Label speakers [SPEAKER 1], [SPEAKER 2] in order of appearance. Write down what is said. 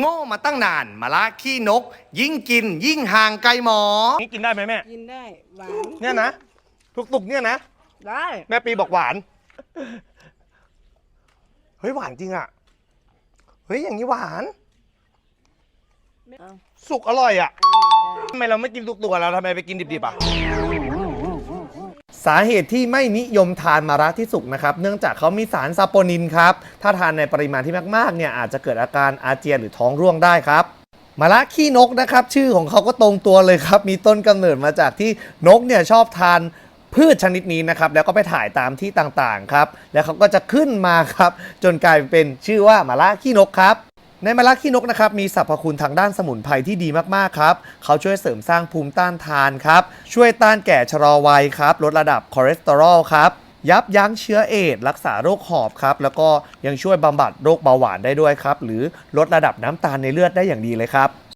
[SPEAKER 1] โง่มาตั้งนานมาละขี้นก ยิ่งกิน ยิ่งห่างไกลหมอ
[SPEAKER 2] นี่กินได้ไหมแม่
[SPEAKER 3] กินได้หวาน
[SPEAKER 2] เนี่ยนะทุกตุกเนี่ยนะ
[SPEAKER 3] ได้
[SPEAKER 2] แม่ปีบอกหวาน เฮ้ยหวานจริงอะ เฮ้ยอย่างนี้หวาน
[SPEAKER 3] เอา
[SPEAKER 2] สุกอร่อยอะทำไมเราไม่กินทุกตัวเราทำไมไปกินดิบๆอะ
[SPEAKER 1] สาเหตุที่ไม่นิยมทานมาระที่สุกนะครับ เนื่องจากเขามีสารซาโปนินครับ ถ้าทานในปริมาณที่มากๆเนี่ยอาจจะเกิดอาการอาเจียนหรือท้องร่วงได้ครับมาระขี้นกนะครับ ชื่อของเขาก็ตรงตัวเลยครับ มีต้นกำเนิดมาจากที่นกเนี่ยชอบทานพืชชนิดนี้นะครับ แล้วก็ไปถ่ายตามที่ต่างๆครับ แล้วเขาก็จะขึ้นมาครับ จนกลายเป็นชื่อว่ามาระขี้นกครับ ในมะระขี้นกนะครับมีสรรพคุณทางด้านสมุนไพรที่ดีมาก ๆ ครับ เขาช่วยเสริมสร้างภูมิต้านทานครับ ช่วยต้านแก่ชะลอวัยครับ ลดระดับคอเลสเตอรอลครับ ยับยั้งเชื้อเอดรักษาโรคหอบครับ แล้วก็ยังช่วยบำบัดโรคเบาหวานได้ด้วยครับ หรือลดระดับน้ำตาลในเลือดได้อย่างดีเลยครับ